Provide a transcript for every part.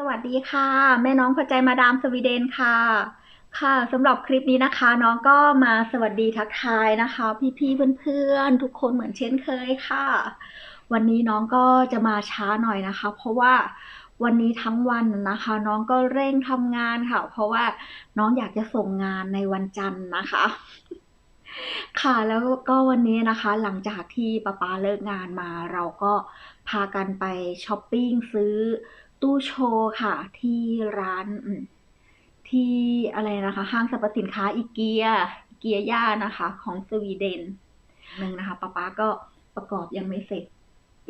สวัสดีค่ะ แม่น้องพอใจมาดามสวีเดนค่ะ ค่ะสำหรับคลิปนี้นะคะ น้องก็มาสวัสดีทักทายนะคะ พี่ๆเพื่อนๆ ทุกคนเหมือนเช่นเคยค่ะ วันนี้น้องก็จะมาช้าหน่อยนะคะ เพราะว่าวันนี้ทั้งวันนะคะ น้องก็เร่งทำงานค่ะ เพราะว่าน้องอยากจะส่งงานในวันจันทร์นะคะ ค่ะแล้วก็วันนี้นะคะ หลังจากที่ป๊าป๊าเลิกงานมา เราก็พากันไปช้อปปิ้งซื้อ ตู้โชว์ค่ะ ที่ร้านที่อะไรนะคะ ห้างสรรพสินค้าอีเกียอีเกียย่านะคะ ของสวีเดนหนึ่งนะคะป๊าป๊าก็ประกอบยังไม่เสร็จ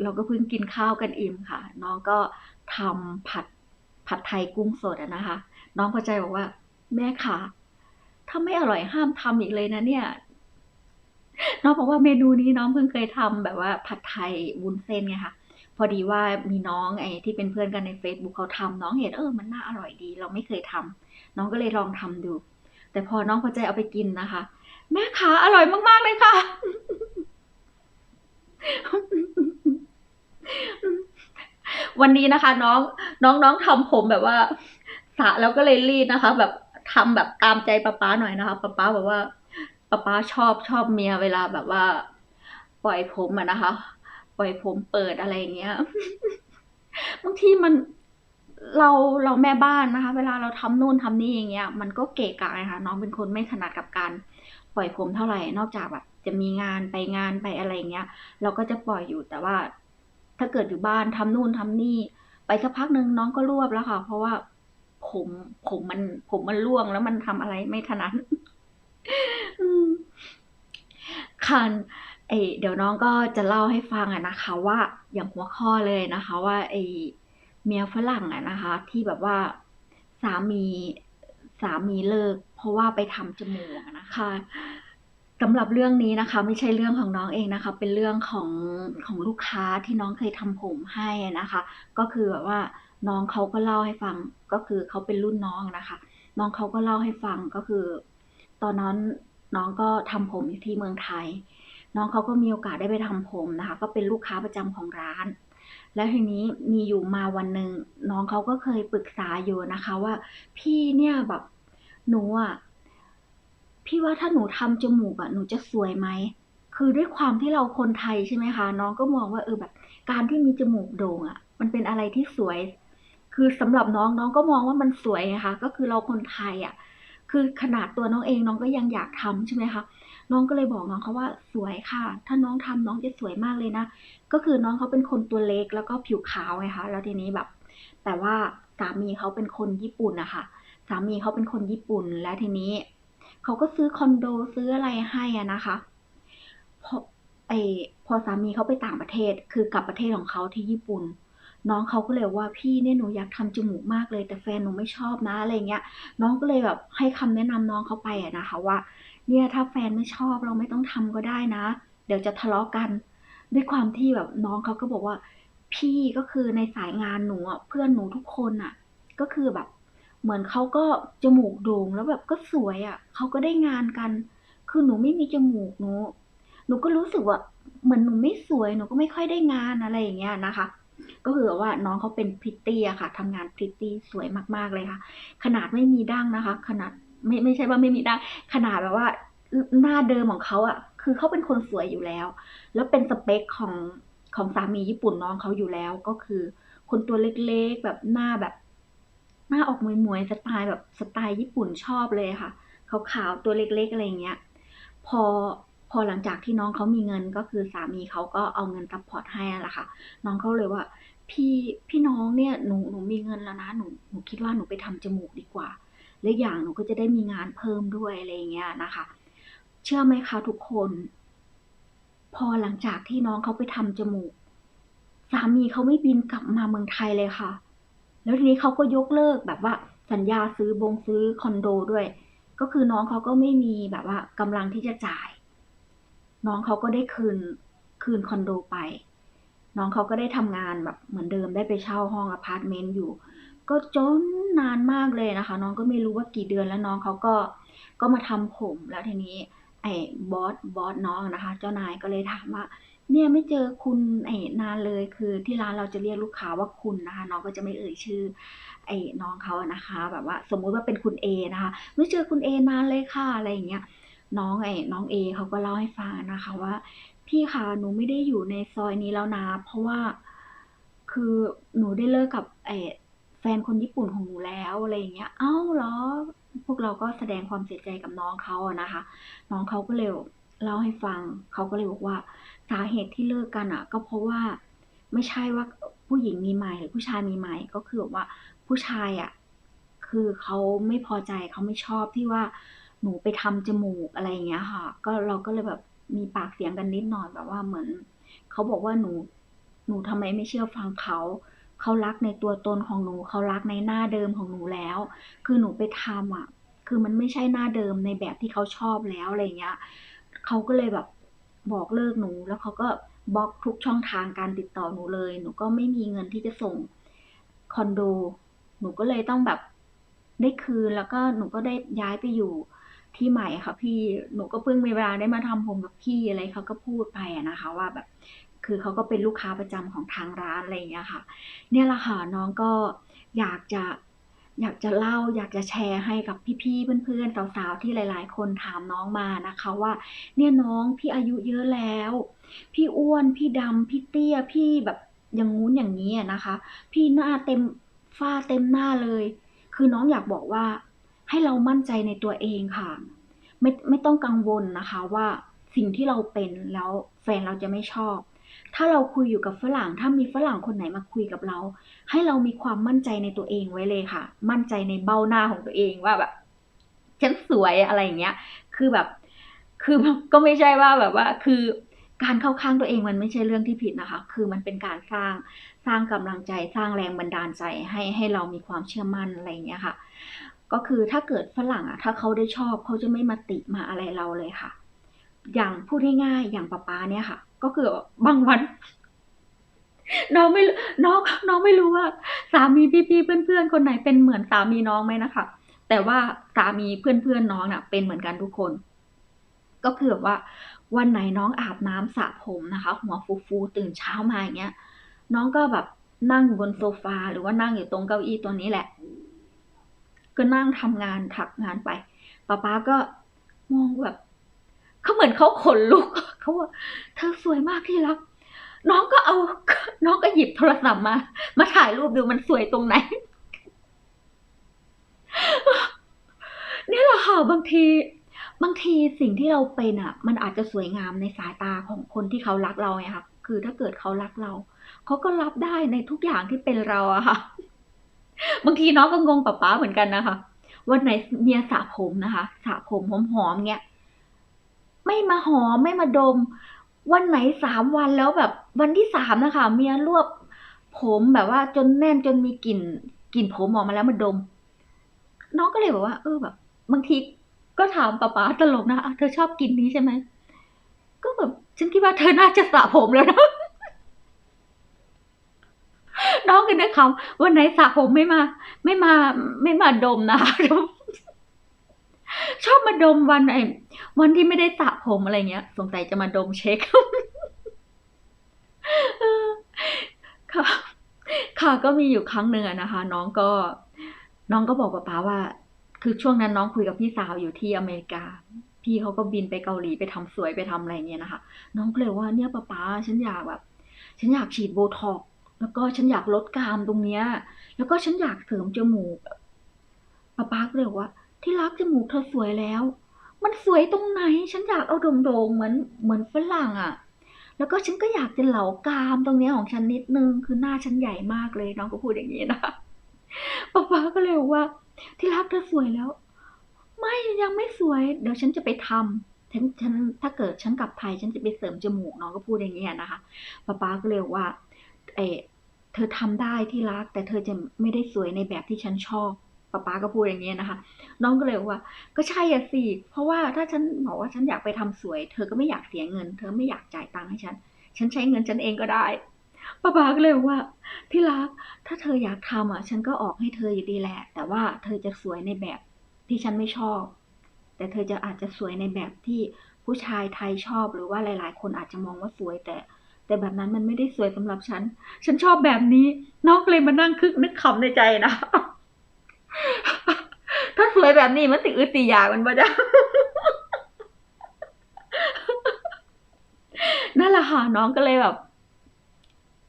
เราก็เพิ่งกินข้าวกันอิ่มค่ะ น้องก็ทำผัดผัดไทยกุ้งสดอะนะคะ น้องพอใจบอกว่า แม่ค่ะถ้าไม่อร่อยห้ามทำอีกเลยนะเนี่ยน้องบอกว่าเมนูนี้น้องเพิ่งเคยทำแบบว่าผัดไทยวุ้นเส้นไงคะ พอดีว่ามีน้องไอ้ที่เป็นเพื่อนกันใน Facebook เขาทำน้องเห็นเออมันน่าอร่อยดี เราไม่เคยทำน้องก็เลยลองทำดู แต่พอน้องพอใจเอาไปกินนะคะ แม่ขาอร่อยมากๆเลยค่ะ วันนี้นะคะ น้องน้องน้องทำผมแบบว่าสระแล้วก็เลยรีดนะคะ แบบทำแบบตามใจป๊าป๊าหน่อยนะคะป๊าป๊าแบบว่าป๊าป๊าชอบชอบเมียเวลาแบบว่า ปล่อยผมอะนะคะ ปล่อยผมเปิดอะไรอย่างเงี้ยบางทีมันเราเราแม่บ้านนะคะ เวลาเราทำนู่นทำนี่อย่างเงี้ย มันก็เกะกะนะคะน้องเป็นคนไม่ถนัดกับการปล่อยผมเท่าไหร่ นอกจากแบบจะมีงานไปงานไปอะไรอย่างเงี้ย เราก็จะปล่อยอยู่แต่ว่า ถ้าเกิดอยู่บ้านทำนู่นทำนี่ ไปสักพักหนึ่งน้องก็รวบแล้วค่ะ เพราะว่าผมผมมันผมมันร่วงแล้วมันทำอะไรไม่ถนัดค่ะ เอเดี๋ยวน้องก็จะเล่าให้ฟังอะนะคะว่าอย่างหัวข้อเลยนะคะ ว่าไอเมียฝรั่งอะนะคะ ที่แบบว่าสามีสามีเลิก เพราะว่าไปทำจมูกนะคะสำหรับเรื่องนี้นะคะ ไม่ใช่เรื่องของน้องเองนะคะ เป็นเรื่องของของลูกค้าที่น้องเคยทำผมให้นะคะ ก็คือแบบว่าน้องเขาก็เล่าให้ฟังก็คือเขาเป็นรุ่นน้องนะคะ น้องเขาก็เล่าให้ฟังก็คือ ตอนนั้นน้องก็ทำผมอยู่ที่เมืองไทย น้องเขาก็มีโอกาสได้ไปทำผมนะคะ ก็เป็นลูกค้าประจำของร้าน แล้วทีนี้มีอยู่มาวันหนึ่งน้องเขาก็เคยปรึกษาอยู่นะคะว่า พี่เนี่ยแบบหนูอะพี่ว่าถ้าหนูทำจมูกอะหนูจะสวยไหมคือด้วยความที่เราคนไทยใช่ไหมคะ น้องก็มองว่าเออแบบ การที่มีจมูกโด่งอะมันเป็นอะไรที่สวย คือสำหรับน้องน้องก็มองว่ามันสวยไงคะ ก็คือเราคนไทยอะคือขนาดตัวน้องเองน้องก็ยังอยากทำใช่ไหมคะ น้องก็เลยบอกน้องเขาว่าสวยค่ะ ถ้าน้องทำน้องจะสวยมากเลยนะ ก็คือน้องเขาเป็นคนตัวเล็กแล้วก็ผิวขาวไงคะ แล้วทีนี้แบบ แต่ว่าสามีเขาเป็นคนญี่ปุ่นนะคะสามีเขาเป็นคนญี่ปุ่น และทีนี้เขาก็ซื้อคอนโดซื้ออะไรให้อะนะคะพอไอพอสามีเขาไปต่างประเทศ คือกลับประเทศของเขาที่ญี่ปุ่น น้องเขาก็เลยว่าพี่เนี่ยหนูอยากทำจมูกมากเลย แต่แฟนหนูไม่ชอบนะอะไรเงี้ย น้องก็เลยแบบให้คำแนะนำน้องเขาไปอะนะคะว่า เนี่ยถ้าแฟนไม่ชอบเราไม่ต้องทำก็ได้นะ เดี๋ยวจะทะเลาะกัน ด้วยความที่แบบน้องเขาก็บอกว่า พี่ก็คือในสายงานหนูอะเพื่อนหนูทุกคนอะก็คือแบบ เหมือนเขาก็จมูกโด่งแล้วแบบก็สวยอะเขาก็ได้งานกัน คือหนูไม่มีจมูกหนูหนูก็รู้สึกว่าเหมือนหนูไม่สวยหนูก็ไม่ค่อยได้งานอะไรอย่างเงี้ยนะคะ ก็คือว่าน้องเขาเป็นพริตตี้อะค่ะทำงานพริตตี้สวยมากๆเลยค่ะ ขนาดไม่มีดั้งนะคะ ขนาดไม่ไม่ใช่ว่าไม่มีดั้งขนาดแบบว่าหน้าเดิมของเขาอะคือเขาเป็นคนสวยอยู่แล้ว แล้วเป็นสเปคของของสามีญี่ปุ่นน้องเขาอยู่แล้วก็คือ คนตัวเล็กๆแบบหน้าแบบ หน้าออกมวยๆสไตล์แบบสไตล์ญี่ปุ่นชอบเลยค่ะขาวๆตัวเล็กๆอะไรเงี้ย พอพอหลังจากที่น้องเขามีเงินก็คือสามีเขาก็เอาเงินซัพพอร์ตให้นั่นแหละค่ะ น้องเขาเลยว่า พี่พี่น้องเนี่ยหนูหนูมีเงินแล้วนะหนูหนูคิดว่าหนูไปทำจมูกดีกว่าและอย่างหนูก็จะได้มีงานเพิ่มด้วยอะไรอย่างเงี้ยนะคะ เชื่อไหมคะทุกคน พอหลังจากที่น้องเขาไปทำจมูก สามีเขาไม่บินกลับมาเมืองไทยเลยค่ะ แล้วทีนี้เขาก็ยกเลิกแบบว่า สัญญาซื้อบงซื้อคอนโดด้วย ก็คือน้องเขาก็ไม่มีแบบว่ากำลังที่จะจ่าย น้องเขาก็ได้คืนคืนคอนโดไป น้องเขาก็ได้ทำงานแบบเหมือนเดิมได้ไปเช่าห้องอพาร์ตเมนต์อยู่ ก็จนนานมากเลยนะคะ น้องก็ไม่รู้ว่ากี่เดือนแล้วน้องเขาก็ก็มาทำผมแล้วทีนี้ไอ้บอสบอสน้องนะคะ เจ้านายก็เลยถามว่า เนี่ยไม่เจอคุณไอ้นานเลยคือที่ร้านเราจะเรียกลูกค้าว่าคุณนะคะ น้องก็จะไม่เอ่ยชื่อ ไอ้น้องเขานะคะ แบบว่าสมมุติว่าเป็นคุณเอนะคะ ไม่เจอคุณเอนานเลยค่ะอะไรอย่างเงี้ยน้องไอ้น้องเอเขาก็เล่าให้ฟังนะคะว่า พี่คะหนูไม่ได้อยู่ในซอยนี้แล้วนะ เพราะว่าคือหนูได้เลิกกับไอ้แฟนคนญี่ปุ่นของหนูแล้วอะไรอย่างเงี้ย เอ้าเหรอ พวกเราก็แสดงความเสียใจกับน้องเขาอะนะคะ น้องเขาก็เลยเล่าให้ฟัง เขาก็เลยบอกว่าสาเหตุที่เลิกกันอะก็เพราะว่าไม่ใช่ว่าผู้หญิงมีใหม่หรือผู้ชายมีใหม่ก็คือว่าผู้ชายอะคือเขาไม่พอใจเขาไม่ชอบที่ว่าหนูไปทำจมูกอะไรอย่างเงี้ยค่ะ ก็เราก็เลยแบบ มีปากเสียงกันนิดหน่อยแบบว่าเหมือนเขาบอกว่าหนู หนูทำไมไม่เชื่อฟังเขา เขารักในตัวตนของหนู เขารักในหน้าเดิมของหนูแล้ว คือหนูไปทำอะ คือมันไม่ใช่หน้าเดิมในแบบที่เขาชอบแล้วอะไรเงี้ยเขาก็เลยแบบบอกเลิกหนู แล้วเขาก็บล็อกทุกช่องทางการติดต่อหนูเลย หนูก็ไม่มีเงินที่จะส่งคอนโด หนูก็เลยต้องแบบได้คืนแล้วก็หนูก็ได้ย้ายไปอยู่ ที่ใหม่ค่ะ พี่หนูก็เพิ่งมีเวลาได้มาทำผมกับพี่อะไรเขาก็พูดไปอะนะคะ ว่าแบบ คือเขาก็เป็นลูกค้าประจำของทางร้านอะไรอย่างเงี้ยค่ะ เนี่ยแหละค่ะน้องก็อยากจะอยากจะเล่าอยากจะแชร์ให้กับพี่ๆ เพื่อนๆ สาวๆ ที่หลายๆ คนถามน้องมานะคะว่า เนี่ยน้องพี่อายุเยอะแล้ว พี่อ้วน พี่ดำ พี่เตี้ย พี่แบบอย่างงู้นอย่างนี้นะคะ พี่หน้าเต็มฝ้าเต็มหน้าเลย คือน้องอยากบอกว่า ให้เรามั่นใจในตัวเองค่ะ ไม่ไม่ต้องกังวลนะคะว่าสิ่งที่เราเป็นแล้วแฟนเราจะไม่ชอบ ถ้าเราคุยอยู่กับฝรั่ง ถ้ามีฝรั่งคนไหนมาคุยกับเรา ให้เรามีความมั่นใจในตัวเองไว้เลยค่ะ มั่นใจในเบ้าหน้าของตัวเองว่าแบบฉันสวยอะไรอย่างเงี้ย คือแบบ คือก็ไม่ใช่ว่าแบบว่า คือการเข้าข้างตัวเองมันไม่ใช่เรื่องที่ผิดนะคะ คือมันเป็นการสร้าง สร้างกำลังใจ สร้างแรงบันดาลใจให้ให้เรามีความเชื่อมั่นอะไรอย่างเงี้ยค่ะ ก็คือถ้าเกิดฝรั่งอะถ้าเขาได้ชอบเขาจะไม่มาติมาอะไรเราเลยค่ะ อย่างพูดง่ายๆอย่างป๊าป๊าเนี่ยค่ะ ก็คือบางวันน้องไม่น้องน้องไม่รู้ว่า สามีพี่ๆเพื่อนๆคนไหนเป็นเหมือนสามีน้องไหมนะคะ แต่ว่าสามีเพื่อนๆน้องน่ะ เป็นเหมือนกันทุกคน ก็คือแบบว่า วันไหนน้องอาบน้ำสระผมนะคะ หัวฟูๆตื่นเช้ามาอย่างเงี้ย น้องก็แบบนั่งอยู่บนโซฟาหรือว่านั่งอยู่ตรงเก้าอี้ตัวนี้แหละ ก็นั่งทำงานถักงานไปป๊าป๊าก็มองแบบเขาเหมือนเขาขนลุกเขาว่าเธอสวยมากที่รัก น้องก็เอา น้องก็หยิบโทรศัพท์มา มาถ่ายรูปดูมันสวยตรงไหนนี่แหละค่ะบางที บางทีสิ่งที่เราเป็นอะ มันอาจจะสวยงามในสายตาของคนที่เขารักเราไงค่ะคือถ้าเกิดเขารักเรา เขาก็รับได้ในทุกอย่างที่เป็นเราอะค่ะ บางทีน้องก็งงป๊าป๊าเหมือนกันนะคะ วันไหนเมียสระผมนะคะสระผมหอมๆเงี้ยไม่มาหอมไม่มาดม วันไหนสามวันแล้วแบบ วันที่สามนะคะ เมียรวบ ผมแบบว่าจนแน่นจนมีกลิ่นกลิ่นผมออกมาแล้วมาดม น้องก็เลยบอกว่า เออแบบ บางทีก็ถามป๊าป๊าตลกนะะเธอชอบกลิ่นนี้ใช่ไหมก็แบบฉันคิดว่าเธอน่าจะสระผมแล้วนะ น้องกันนะคำวันไหนสระผมไม่มา ไม่มา ไม่มาดมนะคะชอบมาดมวันไอ้วันที่ไม่ได้สระผมอะไรเงี้ย สงสัยจะมาดมเช็คค่ะ ค่ะก็มีอยู่ครั้งหนึ่งอนะคะ น้องก็ น้องก็บอกป๊าป๊าว่า คือช่วงนั้นน้องคุยกับพี่สาวอยู่ที่อเมริกา พี่เขาก็บินไปเกาหลีไปทำสวยไปทำอะไรเงี้ยนะคะ น้องก็เลยว่าเนี่ยป๊าป๊าฉันอยากแบบ ฉันอยากฉีดโบท็อก แล้วก็ฉันอยากลดกามตรงเนี้ย แล้วก็ฉันอยากเสริมจมูกป๊าปาก็เลยว่าที่รักจมูกเธอสวยแล้ว มันสวยตรงไหน ฉันอยากเอาโด่งๆเหมือนเหมือนฝรั่งอะ่ะ แล้วก็ฉันก็อยากจะเหลากามตรงเนี้ยของฉันนิดนึง คือหน้าฉันใหญ่มากเลยน้องก็พูดอย่างนี้นะคะป๊าปาก็เลยว่า ที่รักเธอสวยแล้ว ไม่ยังไม่สวย เดี๋ยวฉันจะไปทำฉันฉันถ้าเกิดฉันกลับไทยฉันจะไปเสริมจมูกน้องก็พูดอย่างนี้ยนะคะป๊าปาก็เลยว่า เออเธอทำได้ที่รัก แต่เธอจะไม่ได้สวยในแบบที่ฉันชอบป๊าป๊าก็พูดอย่างนี้นะคะ น้องก็เลยว่า ก็ใช่อะสิ เพราะว่าถ้าฉันบอกว่าฉันอยากไปทำสวย เธอก็ไม่อยากเสียเงิน เธอไม่อยากจ่ายตังค์ให้ฉัน ฉันใช้เงินฉันเองก็ได้ป๊าป๊าก็เลยบอกว่า ที่รัก ถ้าเธออยากทำอะ ฉันก็ออกให้เธออยู่ดีแหละ แต่ว่าเธอจะสวยในแบบที่ฉันไม่ชอบ แต่เธอจะอาจจะสวยในแบบที่ผู้ชายไทยชอบ หรือว่าหลาย ๆ คนอาจจะมองว่าสวยแต่ แต่แบบนั้นมันไม่ได้สวยสำหรับฉัน ฉันชอบแบบนี้ น้องเลยมานั่งคึกนึกขำในใจนะ ถ้าสวยแบบนี้มันติอึดติอยากมันบ่จ้ะนั่นแหละค่ะน้องก็เลยแบบ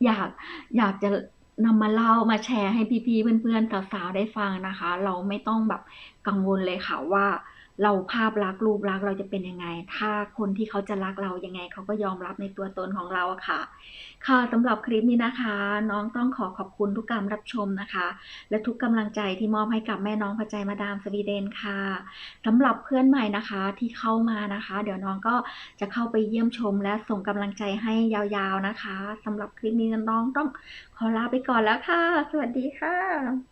อยากอยากจะนำมาเล่ามาแชร์ให้พี่ๆเพื่อนๆสาวๆได้ฟังนะคะ เราไม่ต้องแบบกังวลเลยค่ะว่า เราภาพลักษณ์รูปลักษณ์เราจะเป็นยังไง ถ้าคนที่เขาจะรักเรายังไงเขาก็ยอมรับในตัวตนของเราอะค่ะ ค่ะสำหรับคลิปนี้นะคะ น้องต้องขอขอบคุณทุกการรับชมนะคะ และทุกกำลังใจที่มอบให้กับแม่น้องพระใจมาดามสวีเดนค่ะสำหรับเพื่อนใหม่นะคะที่เข้ามานะคะ เดี๋ยวน้องก็จะเข้าไปเยี่ยมชม และส่งกำลังใจให้ยาวๆนะคะสำหรับคลิปนี้น้องต้องขอลาไปก่อนแล้วค่ะ สวัสดีค่ะ